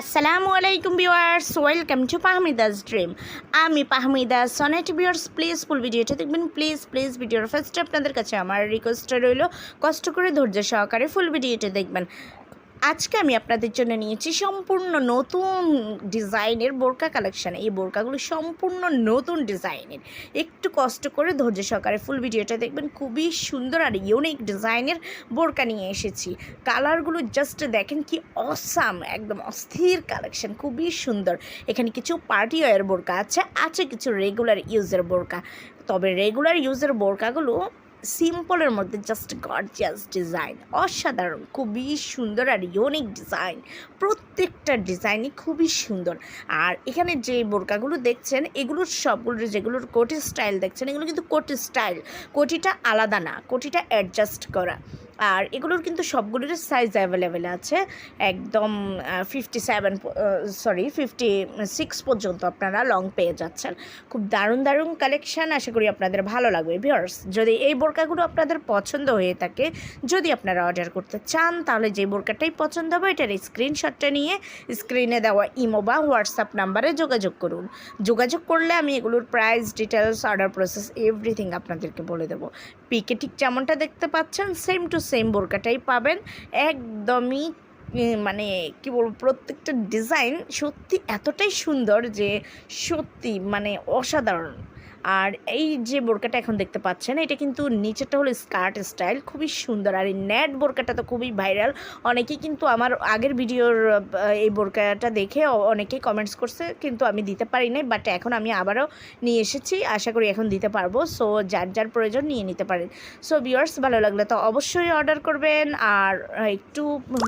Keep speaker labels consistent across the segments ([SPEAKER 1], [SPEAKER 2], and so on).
[SPEAKER 1] আসসালামু আলাইকুম viewers, welcome to পাহমিদাস ড্রিম। আমি Fahmida Sonet viewers please full ভিডিওটা দেখবেন। প্লিজ প্লিজ ভিডিওর ফার্স্টে আপনাদের কাছে আমার রিকোয়েস্টটা রইল, কষ্ট করে ধৈর্য সহকারে ফুল ভিডিওটা দেখবেন। আজকে আমি আপনাদের জন্য নিয়েছি সম্পূর্ণ নতুন ডিজাইনের বোরকা কালেকশন। এই বোরকাগুলো সম্পূর্ণ নতুন ডিজাইনের। একটু কষ্ট করে ধৈর্য সহকারে ফুল ভিডিওটা দেখবেন। খুবই সুন্দর আর ইউনিক ডিজাইনের বোরকা নিয়ে এসেছি। কালারগুলো জাস্ট দেখেন কি অসাম একদম অস্থির কালেকশান, খুবই সুন্দর। এখানে কিছু পার্টি ওয়ার বোরকা আছে আছে কিছু রেগুলার ইউজের বোরকা। তবে রেগুলার ইউজের বোরকাগুলো সিম্পলের মধ্যে জাস্ট গর্জিয়াস ডিজাইন অসাধারণ, খুবই সুন্দর আর ইউনিক ডিজাইন প্রত্যেকটা ডিজাইনই খুবই সুন্দর। আর এখানে যে বোরকাগুলো দেখছেন, এগুলোর সবগুলো যেগুলোর কোটি স্টাইল দেখছেন, এগুলো কিন্তু কোটি স্টাইল কোটিটা আলাদা না, কোটিটা অ্যাডজাস্ট করা। আর এগুলোর কিন্তু সবগুলোর সাইজ অ্যাভেলেবেল আছে। একদম fifty seven sorry fifty six পর্যন্ত আপনারা লং পেয়ে যাচ্ছেন। খুব দারুণ দারুণ কালেকশান আশা করি আপনাদের ভালো লাগবে ভিওর্স যদি এই বোরকাগুলো আপনাদের পছন্দ হয়ে থাকে, যদি আপনারা অর্ডার করতে চান, তাহলে যে বোরকাটাই পছন্দ হবে, এটার স্ক্রিনশটটা নিয়ে স্ক্রিনে দেওয়া ইমো বা হোয়াটসঅ্যাপ নাম্বারে যোগাযোগ করুন। যোগাযোগ করলে আমি এগুলোর price details order process everything আপনাদেরকে বলে দেবো। পিকে ঠিক যেমনটা দেখতে পাচ্ছেন সেম টু সেম বোরকাটাই পাবেন। একদমই মানে কি বলব, প্রত্যেকটা ডিজাইন সত্যি এতটাই সুন্দর যে সত্যি মানে অসাধারণ। আর এই যে বোরকাটা এখন দেখতে পাচ্ছেন, এটা কিন্তু নিচেরটা হলো স্কার্ট স্টাইল, খুবই সুন্দর। আর এই নেট বোরকাটা তো খুবই ভাইরাল। অনেকেই কিন্তু আমার আগের ভিডিওর এই বোরকাটা দেখে অনেকেই কমেন্টস করছে, কিন্তু আমি দিতে পারি নাই বাট এখন আমি আবারও নিয়ে এসেছি। আশা করি এখন দিতে পারব। সো যার যার প্রয়োজন নিয়ে নিতে পারেন। সো ভিউয়ার্স ভালো লাগলে তো অবশ্যই অর্ডার করবেন। আর একটু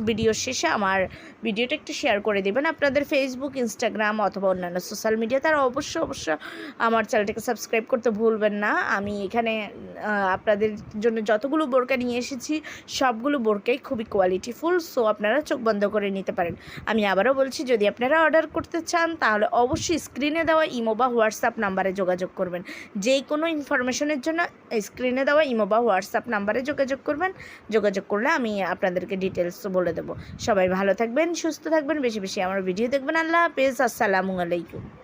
[SPEAKER 1] ভিডিও শেষে আমার ভিডিওটা একটু শেয়ার করে দেবেন। আপনাদের ফেসবুক ইনস্টাগ্রাম অথবা অন্যান্য সোশ্যাল মিডিয়া তারা অবশ্যই অবশ্যই আমার চ্যানেলটাকে সাবস্ক্রাইব করতে ভুলবেন না। আমি এখানে আপনাদের জন্য যতগুলো বোরকা নিয়ে এসেছি, সবগুলো বোরকাই খুবই কোয়ালিটিফুল সো আপনারা চোখ বন্ধ করে নিতে পারেন। আমি আবারও বলছি, যদি আপনারা অর্ডার করতে চান, তাহলে অবশ্যই স্ক্রিনে দেওয়া ইমো বা হোয়াটসঅ্যাপ নাম্বারে যোগাযোগ করবেন। যে কোনো ইনফরমেশনের জন্য স্ক্রিনে দেওয়া ইমো বা হোয়াটসঅ্যাপ নাম্বারে যোগাযোগ করবেন। যোগাযোগ করলে আমি আপনাদেরকে ডিটেলস বলে দেবো। সবাই ভালো থাকবেন, সুস্থ থাকবেন, বেশি বেশি আমার ভিডিও দেখবেন। আল্লাহ হাফেজ, আসসালামু আলাইকুম।